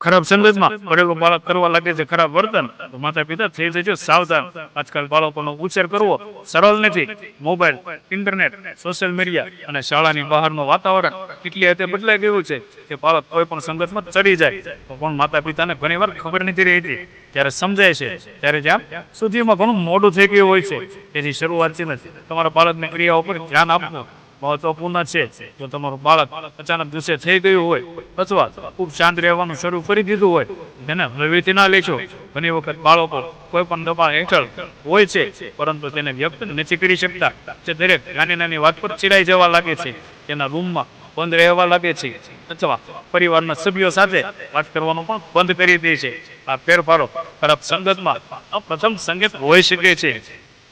ખરાબ સંગતમાં પડેલો બાળક કરવા લાગે છે ખરાબ વર્તન, તો માતા પિતા થઈ જજો સાવધાન. આજકાલ બાળકોનો ઉછેર કરવો સરળ નથી. મોબાઈલ, ઇન્ટરનેટ, સોશિયલ મીડિયા અને શાળાની બહારનું વાતાવરણ એટલી હદે બદલાઈ ગયું છે કે બાળક કોઈ પણ સંગતમાં ચડી જાય. તો પણ માતા પિતાને ઘણી વાર ખબર નથી રહેતી. ત્યારે સમજાય છે. ત્યારે જ્યાં સુધીમાં ઘણું મોડું થઈ ગયું હોય છે. તેથી શરૂઆત છે ને તમારા બાળકની ક્રિયાઓ પર ધ્યાન આપવું. મહત્વપૂર્ણ છે. જો તમારું બાળક અચાનક ગુસ્સે થઈ ગયું હોય અથવા ખૂબ શાંત રહેવાનું શરૂ કરી દીધું હોય, તેને પ્રવૃત્તિ ના લેશો. ઘણી વખત બાળકો કોઈ પણ દબાણ હેઠળ હોય છે, પરંતુ તેને વ્યક્ત નથી કરી શકતા. જે દરેક નાની નાની વાત પર ચીડાઈ જવા લાગે છે, તેના રૂમમાં બંધ રહેવા લાગે છે, અથવા પરિવારના સભ્યો સાથે વાત કરવાનું પણ બંધ કરી દે છે. આ ફેરફારો ખરાબ સંગતમાં પ્રથમ સંગત હોઈ શકે છે.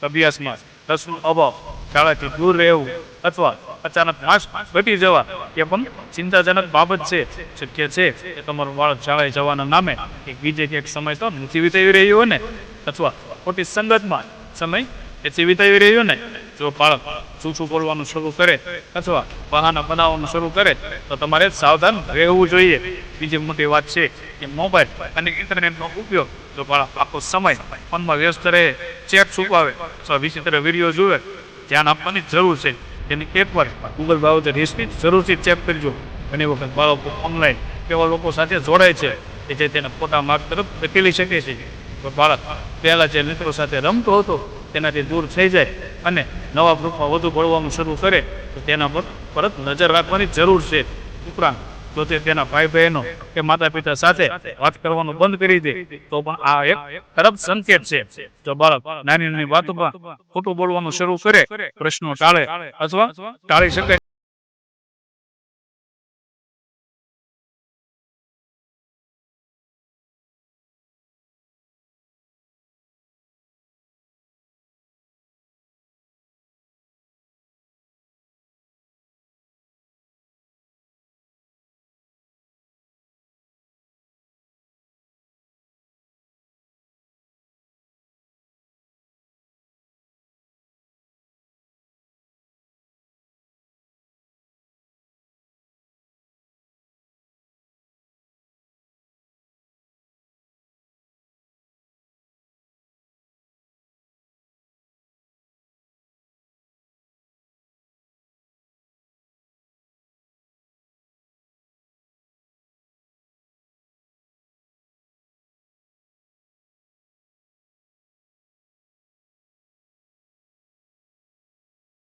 અભ્યાસમાં રસનો અભાવ શાળાથી દૂર રહેવું અથવા અચાનક નાશ ઘટી જવા એ પણ ચિંતાજનક બાબત છે, શક્ય છે કે તમારું બાળક શાળાએ જવાના નામે એક બીજે ક્યાંક સમય તો નથી વિતાવી રહ્યો હોય ને, અથવા ખોટી સંગતમાં સમય એથી વિતાવી રહ્યો ને, જો બાળક સૂચું બોલવાનું શરૂ કરે અથવા બહાના બનાવવાનું શરૂ કરે, તો તમારે સાવધાન રહેવું જોઈએ. બીજી મોટી વાત છે કે મોબાઈલ અને ઇન્ટરનેટનો ઉપયોગ જો બાળક આખો સમય ફોનમાં વ્યસ્ત રહે, ચેટ છુપાવે વિચિત્ર વીડિયો જુએ ધ્યાન આપવાની જરૂર છે. તેની એકવાર ગૂગલ બાબતે હિસ્ટ્રી જરૂરથી ચેક કરજો. ઘણી વખત બાળકો ઓનલાઈન એવા લોકો સાથે જોડાય છે કે જે તેને પોતા માર્ગ તરફ ધકેલી શકે છે. બાળક પહેલાં જે મિત્રો સાથે રમતો હતો, તેનાથી દૂર થઈ જાય અને નવા ગ્રુપમાં વધુ ભળવાનું શરૂ કરે, તો તેના પર પરત નજર રાખવાની જરૂર છે. ઉપરાંત જો તે તેના ભાઈ બહેનો કે માતા પિતા સાથે વાત કરવાનું બંધ કરી દે. તો પણ આ એક ખરાબ સંકેત છે. જો બાળક નાની નાની વાતોમાં ખોટું બોલવાનું શરૂ કરે, પ્રશ્નો ટાળે અથવા ટાળી શકે